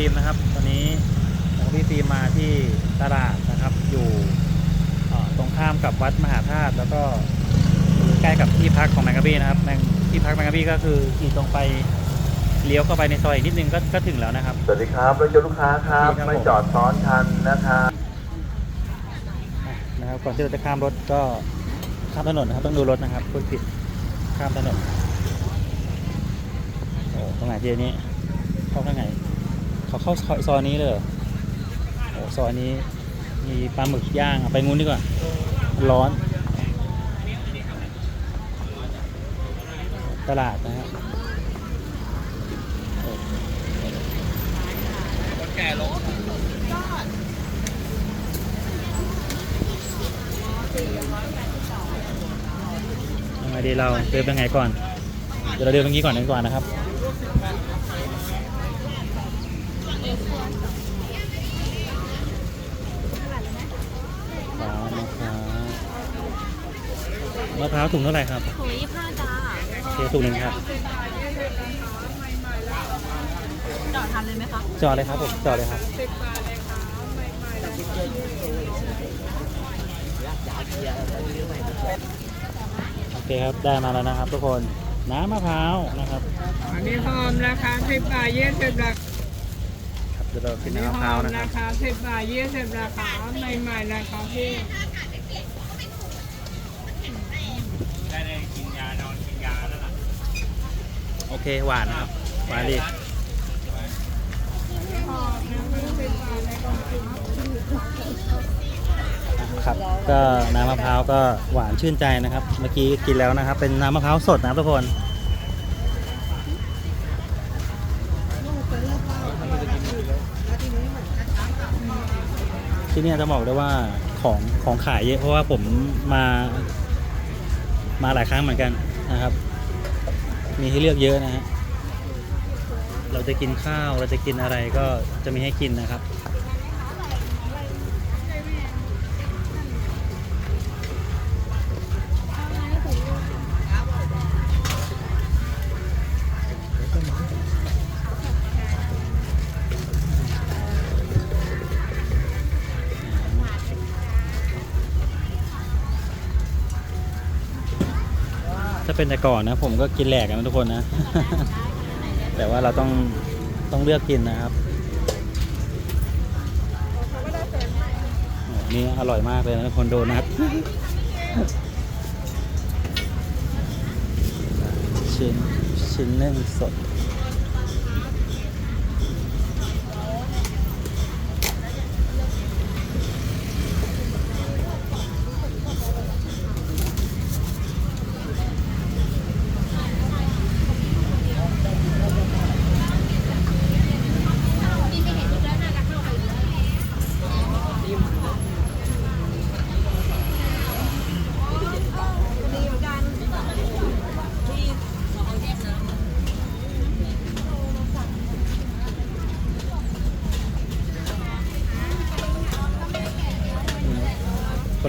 ฟิล์มนะครับ ตอนนี้ผมกับพี่ฟิล์มมาที่ตลาดนะครับ อยู่เอ่อตรงข้ามกับวัดมหาธาตุแล้วก็ใกล้กับที่พักของแมงกะบี้นะครับแมงที่พักแมงกะบี้ก็คือขี่ตรงไปเลี้ยวเข้าไปในซอยอีกนิดนึงก็ก็ถึงแล้วนะครับ สวัสดีครับรถยนต์ลูกค้าครับครับไม่จอดซ้อนคันนะครับอะนะครับก่อนที่เราจะข้ามรถก็ข้ามถนนนะครับ ต้องดูรถนะครับพูดผิดข้ามถนนโอ้ตรงไหนทีนี้เข้าทางไหน เขาเข้าซอยนี้เลยโอ้ซอยนี้ มีปลาหมึกย่างไปงูนดีกว่า ร้อน ตลาดนะฮะโอ้ยังไงดีเราเดินไปไงก่อน เดี๋ยวเราเดินตรงนี้ก่อนดีกว่านะครับ มะพร้าวมะพร้าว มะพร้าวถุงเท่าไหร่ครับถุงยี่ห้าจ้าโอเคถุงหนึ่งครับจอดทำเลยไหมคะจอดเลยครับผมจอดเลยครับโอเคครับได้มาแล้วนะครับ ทุกคนน้ำมะพร้าวนะครับอันนี้หอมราคาสิบบาทยี่สิบราคาครับเดี๋ยวเรากินอันนี้น้ำมะหพร้าอวมนะครัราบคาสิบบาทยี่สิบราคาใหม่ๆราคาพี่ โอ เคหวานนะครับ หวานดีครับก็น้ำมะพร้าวก็หวานชื่นใจนะครับ เมื่อกี้กินแล้วนะครับ เป็นน้ำมะพร้าวสดนะทุกคนที่นี่จะบอกได้ว่าของของขายเยอะเพราะว่าผมมามาหลายครั้งเหมือนกันนะครับ มีให้เลือกเยอะนะฮะ เราจะกินข้าวเราจะกินอะไรก็จะมีให้กินนะครับ เป็นแต่ก่อนนะ ผมก็กินแหลกกันะทุกคนนะ แต่ว่าเราต้องต้องเลือกกินนะครับนี่อร่อยมากเลยนะทุกคนโดนัทชิ้นชิ้นหนึ่งสด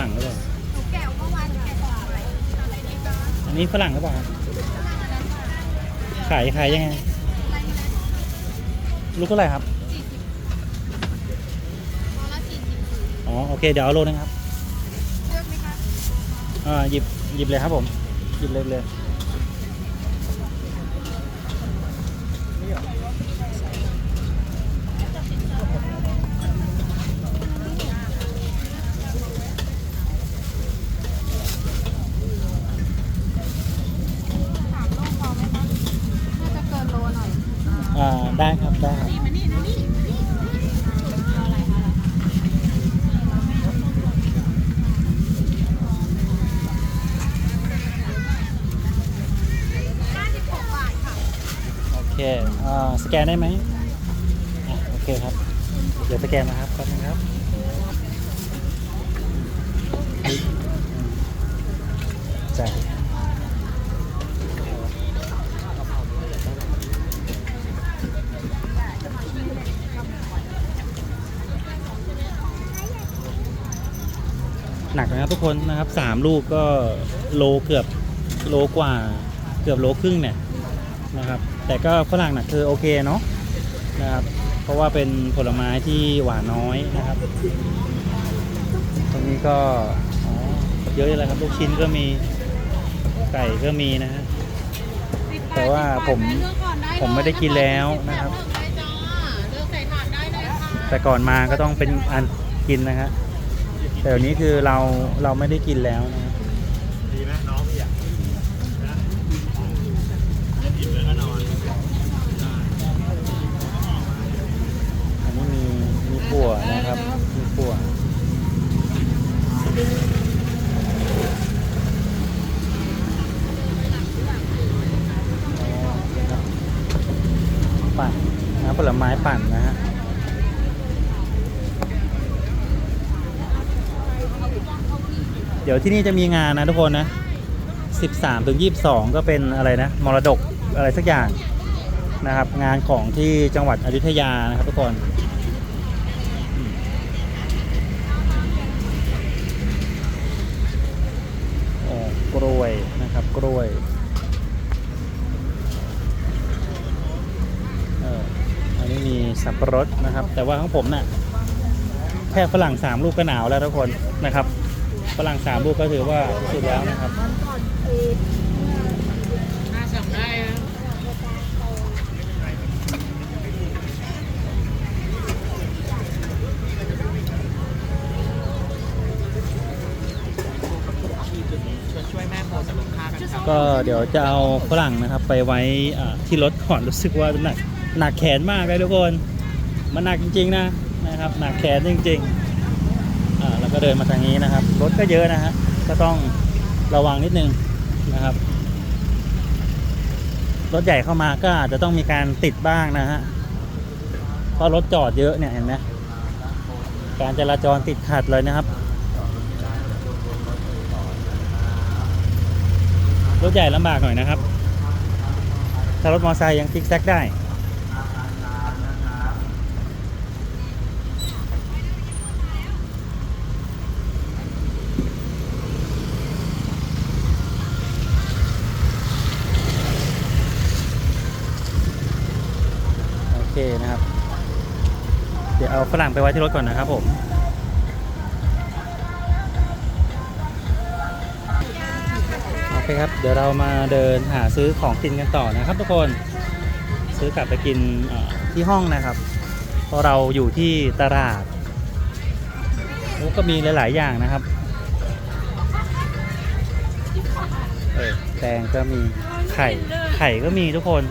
รั่งหรือเปล่าอันนี้ฝรั่งหรือเปล่าครับขายขายยังไงลูกเท่าไหร่ครับอ๋อโอเคเดี๋ยวเอาโลนึงครับอ่าหยิบหยิบเลยครับผมหยิบเลยเลย สามโลพอไหมคะ น่าจะเกินโลหน่อย อ่า ได้ครับ ได้ครับ นี่มานี่นะนี่เอาอะไรคะห้าสิบหกบาทค่ะ โอ เคอ่าสแกนได้ไหมอโอเคครับ เดี๋ยวสแกนนะครับแป๊บนึงครับจ่ายหนักนะครับทุกคนนะครับสามลูกก็โลเกือบโลกว่าเกือบโลครึ่งเนี่ย นะครับ แต่ก็ฝรั่งนะคือโอเคเนาะนะครับ เพราะว่าเป็นผลไม้ที่หวานน้อยนะครับ ตรงนี้ก็อ๋อเยอะเลยครับลูกชิ้นก็มีไก่ก็มีนะฮะแต่ว่าผมผมไม่ได้กินแล้วนะครับ แต่ก่อนมาก็ต้องเป็นอันกินนะฮะแต่เดี๋ยวนี้คือเราเราไม่ได้กินแล้วนะฮะ ดีไหมน้องพี่อะอิ่มแล้วก็นอน อันนี้มีมีปั่วนะครับมีปั่วปั่นนะผลไม้ปั่นนะฮะ เดี๋ยว ที่นี่จะมีงานนะทุกคนนะ 13ถึง22 ก็เป็นอะไรนะ มรดกอะไรสักอย่างนะครับ งานของที่จังหวัดอยุธยานะครับทุกคนอืมโอ้กล้วยนะครับกล้วยอันนี้มีสับปะรดนะครับ แต่ว่าของผมน่ะแค่ฝรั่งสามลูกก็หนาวแล้วทุกคนนะครับ ฝรั่งสามลูกก็ถือว่าสุดแล้วนะครับน่าสั่งได้ก็เดี๋ยวจะเอาฝรั่งนะครับไปไว้ที่รถก่อนรู้สึกว่าหนักหนักแขนมากเลยทุกคนมันหนักจริงๆนะนะครับหนักแขนจริงๆอ่าแล้วก็เดินมาทางนี้นะครับ รถก็เยอะนะฮะก็ต้องระวังนิดนึงนะครับ รถใหญ่เข้ามาก็อาจจะต้องมีการติดบ้างนะฮะเพราะรถจอดเยอะเนี่ยเห็นไหมการจราจรติดขัดเลยนะครับรถใหญ่ลำบากหน่อยนะครับ ถ้ารถมอเตอร์ไซค์ยังซิกแซกได้ เคนะครับ เดี๋ยวเอาฝรั่งไปไว้ที่รถก่อนนะครับผมโอเคครับ เดี๋ยวเรามาเดินหาซื้อของกินกันต่อนะครับทุกคนซื้อกลับไปกินที่ห้องนะครับเพราะเราอยู่ที่ตลาดโอ้ก็มีหลาย ๆ อย่างนะครับเออแตงก็มีไข่ไข่ก็มีทุกคน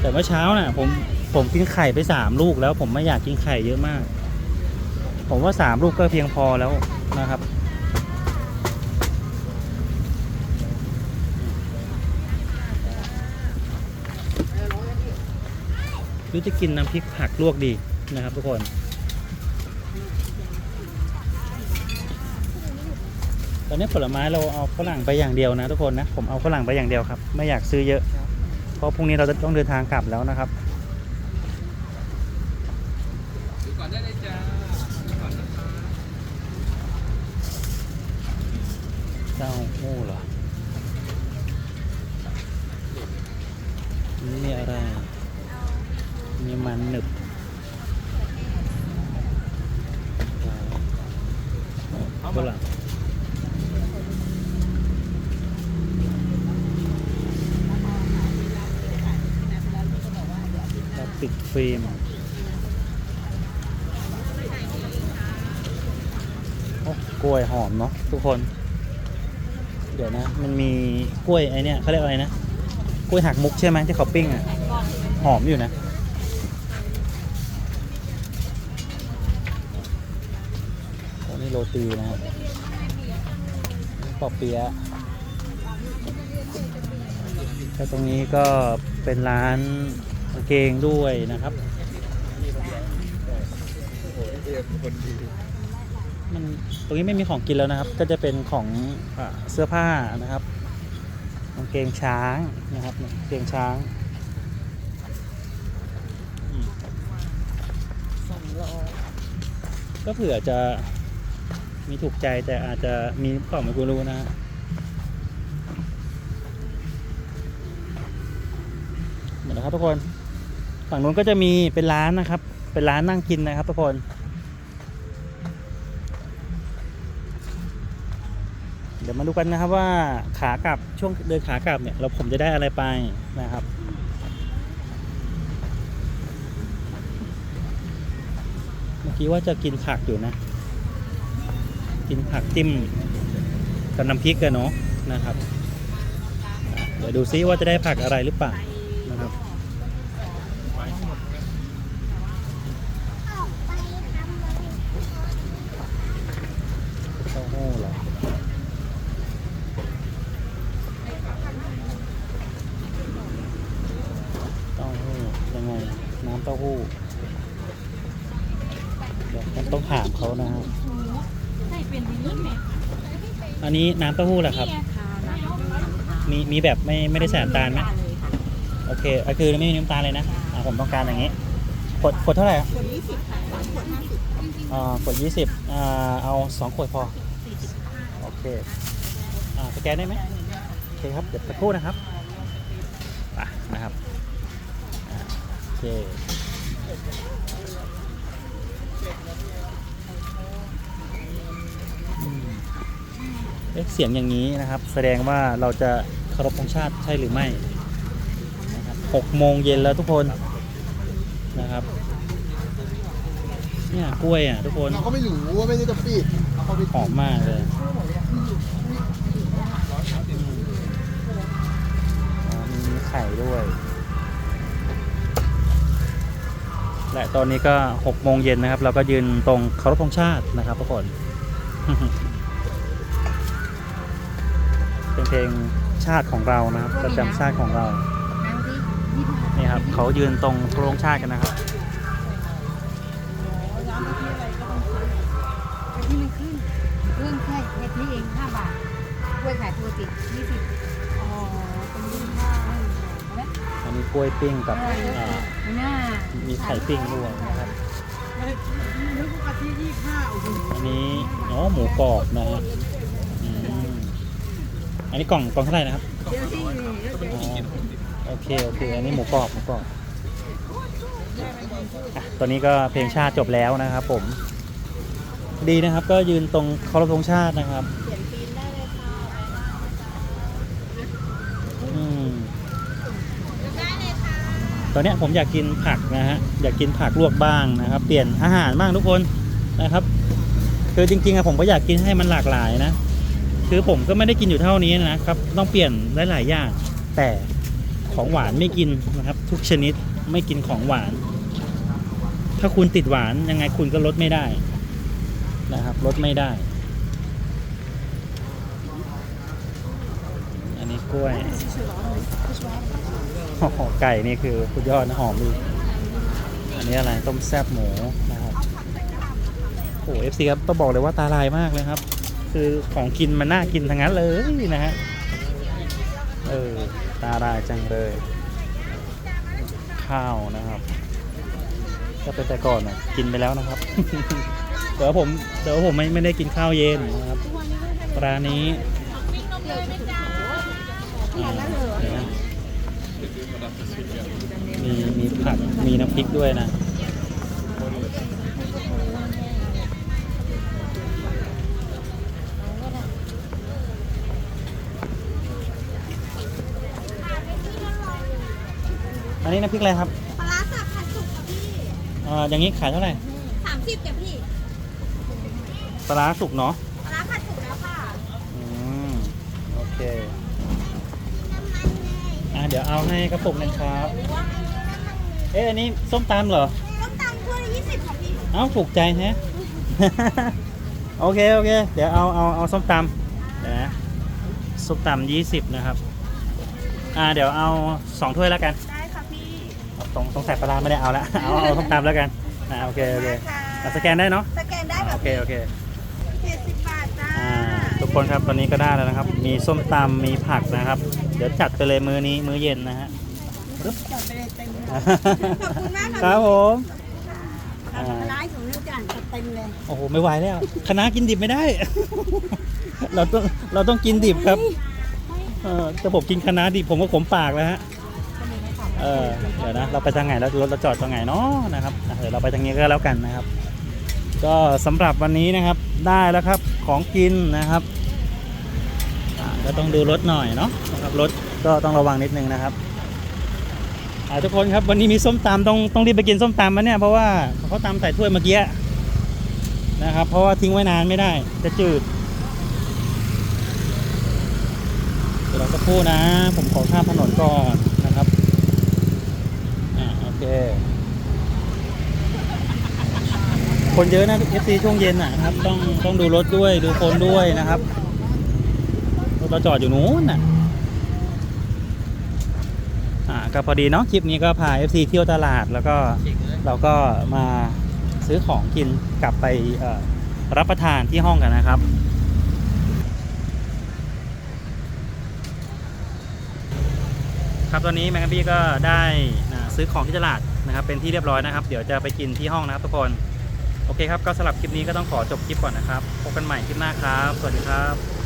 แต่เมื่อเช้าน่ะผม ผมกินไข่ไปสามลูกแล้วผมไม่อยากกินไข่เยอะมาก ผมว่าสามลูกก็เพียงพอแล้วนะครับรือจะกินน้ำพริกผักลวกดีนะครับทุกคนตอนนี้ผลไม้เราเอาฝรั่งไปอย่างเดียวนะทุกคนนะ ผมเอาฝรั่งไปอย่างเดียวครับ ไม่อยากซื้อเยอะ เพราะพรุ่งนี้เราจะต้องเดินทางกลับแล้วนะครับ ก่ อนได้เลยจ้าก่อนนะคะเต้าหู้เหรอนี่อะไรมีมันหนึบฝรั่งแล้วปิดฟิล์มโอ้ กล้วยหอมเนาะทุกคน เดี๋ยวนะ มันมีกล้วยไอเนี้ยเขาเรียกอะไรนะ กล้วยหักมุกใช่ไหมที่เขาปิ้งอะ หอมอยู่นะ โอ้นี่โรตีนะครับนี่ปอเปียะแล้วตรงนี้ก็เป็นร้านกางเกงด้วยนะครับ มันตรงนี้ไม่มีของกินแล้วนะครับ ก็จะเป็นของอาเสื้อผ้านะครับกางเกงช้างนะครับกางเกงช้างอืมก็เผื่อจะมีถูกใจแต่อาจจะมีเปล่าไม่กูรู้นะฮะหมดแล้วครับทุกคนคฝั่งนู้นก็จะมีเป็นร้านนะครับ เป็นร้านนั่งกินนะครับทุกคน เดี๋ยวมาดูกันนะครับว่าขากลับช่วงเดินขากลับเนี่ยเราผมจะได้อะไรไปนะครับเมื่อกี้ว่าจะกินผักอยู่นะ กินผักจิ้มกับน้ำพริกกันเนาะนะครับ เดี๋ยวดูซิว่าจะได้ผักอะไรหรือเปล่านะครับเต้าหู้เหรอเต้าหู้ยังไงน้ำเต้าหู้เดี๋ยวผมต้องถามเขานะฮะ ใช่เป็นอย่างนี้ไหม อั นนี้น้ำเต้าหู้เหรอครับเนี่ยค่ะนะมีมีแบบไม่ไม่ได้ใส่น้ำตาลไหมโอเคอะคือไม่มีน้ำตาลเลยนะอะผมต้องการอย่างนี้ขวดขวดเท่าไหร่อะขวดยี่สิบค่ะสามขวดห้าสิบอ่าขวดยี่สิบอ่าเอาสองขวดพอโอเคอ่าสแกนได้ไหมโอเคครับเดี๋ยวสักครู่นะครับอะนะครับอ่าโอเค เอ๊ะเสียงอย่างนี้นะครับ แสดงว่าเราจะเคารพธงชาติใช่หรือไม่นะครับหกโมงเย็นแล้วทุกคนนะครับเนี่ยกล้วยอะทุกคนเราก็ไม่รู้ว่าไม่ได้จะปิดเอาเขาไปหอมมากเลยอ๋อมีไข่ด้วย และตอนนี้ก็6โมงเย็นนะครับ เราก็ยืนตรงเคารพธงชาตินะครับทุกคน งชาติของเรานะครับ ประจำชาติของเราน้ำที่ยี่สิบนี่ครับ เขายืนตรงเคารพธงชาติกันนะครับร้านที่อะไรก็ต้องซื้อไอ้ที่มันขึ้นเรื่องแค่แค่ที่เองห้าบาทกล้วยขายปกติยี่สิบอ๋อเป็นยี่สิบห้าใช่ไหมอันนี้กล้วยปิ้งกับอ่าไม่น่ามีไข่ปิ้งด้วยนะครับนึกว่าที่ยี่สิบห้าโอ้โหอันนี้อ๋อหมูกรอบนะฮะอืม อันนี้กล่องกล่องเท่าไหร่นะครับโอเคโอเคอันนี้หมูกรอบหมูกรอบอะตอนนี้ก็เพลงชาติจบแล้วนะครับ ผม ดีนะครับ ก็ยืนตรงเคารพธงชาตินะครับอืมตอนเนี้ยผมอยากกินผักนะฮะอยากกินผักลวกบ้างนะครับ เปลี่ยนอาหารบ้างทุกคนนะครับ คือจริงๆอะผมก็อยากกินให้มันหลากหลายนะ คือผมก็ไม่ได้กินอยู่เท่านี้นะครับ ต้องเปลี่ยนหลายๆอย่างแต่ของหวานไม่กินนะครับ ทุกชนิดไม่กินของหวาน ถ้าคุณติดหวานยังไงคุณก็ลดไม่ได้นะครับลดไม่ได้ อันนี้กล้วยโอ้โหไก่นี่คือสุดยอดนะหอมดีอันนี้อะไรต้มแซ่บหมูนะครับโอ้เอฟซีครับต้องบอกเลยว่าตาลายมากเลยครับ คือของกินมันน่ากินทั้งนั้นเลยนะฮะ เออ ตาลายจังเลย ข้าวนะครับ ก็เป็นแต่ก่อนนะกินไปแล้วนะครับ เดี๋ยวผมเดี๋ยวผมไม่ไม่ได้กินข้าวเย็นนะครับร้านนี้มีมีผักมีน้ำพริกด้วยนะ อันนี้น้ำพริกอะไรครับปลาร้าสับผัดสุกค่ะพี่อ่าอย่างนี้ขายเท่าไหร่สามสิบจ้ะพี่ปลาร้าสุกเนาะปลาร้าผัดสุกแล้วค่ะอืมโอเคอ่าเดี๋ยวเอาให้กระปุกหนึงครับเอ๊ะอันนี้ส้มตำเหรอ ต้มตำถ้วยละยี่สิบค่ะพี่ เอ้าถูกใจแฮะ โอเค โอเค เดี๋ยวเอาเอาเอาส้มตำเดี๋ยวนะส้มตำยี่สิบนะครับ อ่าเดี๋ยวเอาสองถ้วยแล้วกัน ได้ ค่ะพี่เอาตรงตรงใส่ปลาร้าไม่ได้เอาละเอาเอาส้มตำแล้วกันอ่าโอเคโอเคอะสแกนได้เนาะสแกนได้อ่าค่ะโอเคโอเค เจ็ดสิบบาทจ้าอ่าทุกคนครับตอนนี้ก็ได้แล้วนะครับ มีส้มตำมีผักนะครับ เดี๋ยวจัดไปเลยมื้อนี้มื้อเย็นนะฮะ จัดไปเลยเต็มเลยขอบคุณมากคค่ะรับผมอ่าร้ายของเรื่องจานจัดเต็มเลยโอ้โหไม่ไหวแล้วคณะกินดิบไม่ได้ เราต้องเราต้องกินดิบครับเออแต่ผมกินคณะดิบผมก็ขมปากแล้วฮะ เออเดี๋ยวนะเราไปทางไหนแล้วรถเราจอดตรงไหนเนาะนะครับเดี๋ยวเราไปทางนี้ก็แล้วกันนะครับ ก็สำหรับวันนี้นะครับได้แล้วครับของกินนะครับก็ต้องดูรถหน่อยเนาะนะครับรถก็ต้องระวังนิดนึงนะครับทุกคนครับวันนี้มีส้มตำต้องต้องรีบไปกินส้มตำมาเนี่ยเพราะว่าเขาตำใส่ถ้วยเมื่อกี้นะครับเพราะว่าทิ้งไว้นานไม่ได้ จะจืดเดี๋ยวเราก็พูดนะ ผมขอข้ามถนนก่อน ครับอ่าโอเคคนเยอะนะเอฟซีช่วงเย็นนะครับ ต้องต้องดูรถด้วยดูคนด้วยนะครับรถเราจอดอยู่นู้นน่ะอ่าก็พอดีเนาะคลิปนี้ก็พา FC เที่ยวตลาดแล้วก็เราก็มาซื้อของกินกลับไปเอ่อรับประทานที่ห้องกันนะครับ ครับตอนนี้แมงกะบี้ก็ได้อ่า ซื้อของที่ตลาดนะครับเป็นที่เรียบร้อยนะครับ เดี๋ยวจะไปกินที่ห้องนะครับทุกคน โอเคครับก็สำหรับคลิปนี้ก็ต้องขอจบคลิปก่อนนะครับพบกันใหม่คลิปหน้าครับ สวัสดีครับ